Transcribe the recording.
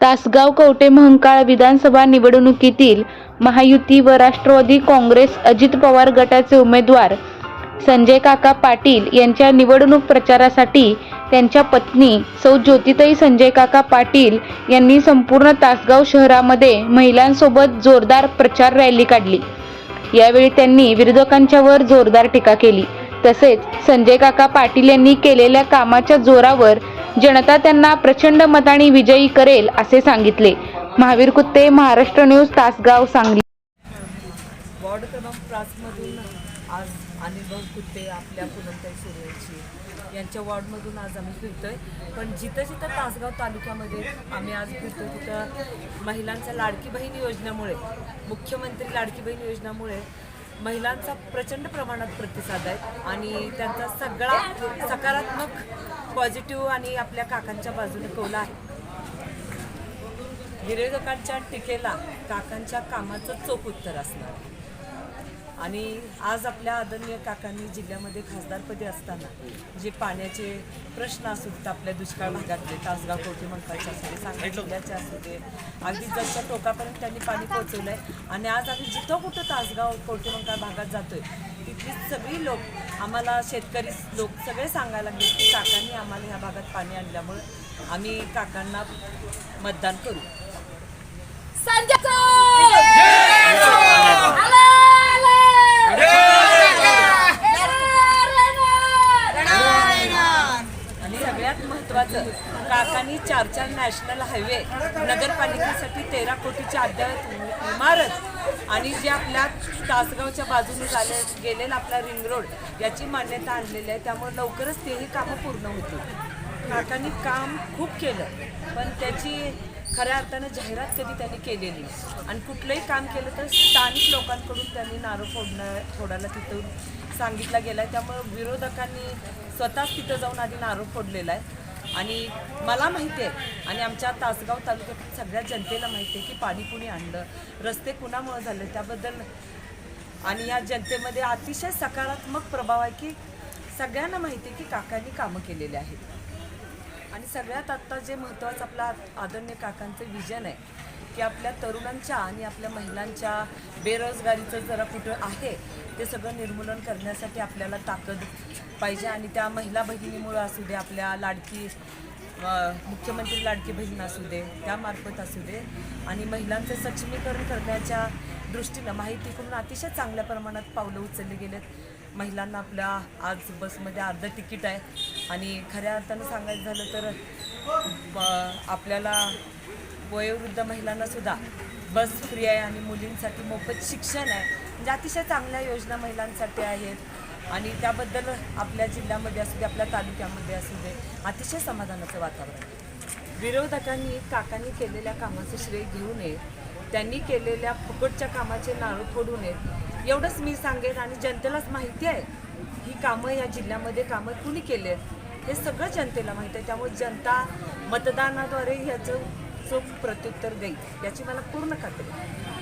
तासगाव कवटे महंकाळ विधानसभा निवडणुकीतील महायुती व राष्ट्रवादी काँग्रेस अजित पवार गटाचे उमेदवार संजय काका पाटील यांच्या निवडणूक प्रचारासाठी त्यांच्या पत्नी सौ ज्योतिताई संजय काका पाटील यांनी संपूर्ण तासगाव शहरामध्ये महिलांसोबत जोरदार प्रचार रॅली काढली. यावेळी त्यांनी विरोधकांच्यावर जोरदार टीका केली. तसेच संजय काका पाटील यांनी केलेल्या कामाच्या जोरावर जनता त्यांना प्रचंड मताने विजयी करेल असे सांगितले. महावीर कुत्ते महाराष्ट्र न्यूज तासगाव सांगली. वॉर्ड क्रमांक पाचमधून आज अनिल कुत्ते आपल्या पूनमताई सूर्यवंशी यांच्या वॉर्डमधून आज आम्ही फिरतोय. पण जिथं जिथं तासगाव तालुक्यामध्ये आम्ही आज फिरतो तिथं महिलांच्या लाडकी बहीण योजनेमुळे मुख्यमंत्री लाडकी बहीण योजनेमुळे महिलांचा प्रचंड प्रमाणात प्रतिसाद आहे आणि त्यांचा सगळा सकारात्मक पॉझिटिव्ह आणि आपल्या काकांच्या बाजूने कौला आहे. विरोधकांच्या टीकेला काकांच्या कामाचं चोख उत्तर असणार. आणि आज आपल्या आदरणीय काकांनी जिल्ह्यामध्ये खासदारपदी असताना जे पाण्याचे प्रश्न असू देत आपल्या दुष्काळ भागातले तासगाव कोटी मंकाळचे असू दे सांगली जिल्ह्याचे असू दे अगदी जसं टोकापर्यंत त्यांनी पाणी पोहोचवलं आहे आणि आज आम्ही जिथं कुठं तासगाव कोटी मंकाळ भागात जातोय तिथली सगळी लोक आम्हाला शेतकरी लोक सगळे सांगायला लागले की काकांनी आम्हाला ह्या भागात पाणी आणल्यामुळे आम्ही काकांना मतदान करू आणि सगळ्यात महत्त्वाचं काकांनी चार चार नॅशनल हायवे नगरपालिकेसाठी तेरा कोटीची अद्ययावत इमारत आणि जे आपल्या तासगावच्या बाजूने झाले गेलेला आपला रिंग रोड याची मान्यता आणलेली आहे. त्यामुळे लवकरच तेही कामं पूर्ण होतील. काकांनी काम खूप केलं पण त्याची खऱ्या अर्थानं जाहिरात कधी त्यांनी केलेली आणि कुठलंही काम केलं तर स्थानिक लोकांकडून त्यांनी नारळ फोडणं फोडायला तिथून सांगितला गेला आहे त्यामुळं विरोधकांनी स्वतःच तिथं जाऊन आधी नारळ फोडलेला आहे. आणि मला माहिती आहे आणि आमच्या तासगाव तालुक्यातील सगळ्या जनतेला माहिती आहे की पाणी कुणी आणलं रस्ते कुणामुळं झाले त्याबद्दल आणि या जनतेमध्ये अतिशय सकारात्मक प्रभाव आहे की सगळ्यांना माहिती आहे की काकांनी कामं केलेली आहेत. आणि सगळ्यात आत्ता जे महत्त्वाचं आपला आदरणीय काकांचं विजन आहे की आपल्या तरुणांच्या आणि आपल्या महिलांच्या बेरोजगारीचं जरा कुठं आहे ते सगळं निर्मूलन करण्यासाठी आपल्याला ताकद पाहिजे. आणि त्या महिला बहिणीमुळं असू दे आपल्या लाडकी मुख्यमंत्री लाडकी बहीण असू दे त्यामार्फत असू दे. आणि महिलांचं सक्षमीकरण करण्याच्या दृष्टीनं माहितीकडून अतिशय चांगल्या प्रमाणात पावलं उचलली गेलेत. महिलांना आपल्या आज बसमध्ये अर्धं तिकीट आहे. आणि खऱ्या अर्थानं सांगायचं झालं तर आपल्याला वयोवृद्ध महिलांनासुद्धा बस फ्री आहे आणि मुलींसाठी मोफत शिक्षण आहे. म्हणजे अतिशय चांगल्या योजना महिलांसाठी आहेत. आणि त्याबद्दल आपल्या जिल्ह्यामध्ये असू दे आपल्या तालुक्यामध्ये असू दे अतिशय समाधानाचं वातावरण आहे. विरोधकांनी काकांनी केलेल्या कामाचं श्रेय घेऊ नये. त्यांनी केलेल्या फुकटच्या कामाचे नारळ फोडू नयेत. एवढंच मी सांगेन आणि जनतेलाच माहिती आहे ही कामं या जिल्ह्यामध्ये कामं कुणी केले हे सगळं जनतेला माहिती आहे. त्यामुळे जनता मतदानाद्वारे ह्याचं चोख प्रत्युत्तर देईल याची मला पूर्ण खात्री आहे.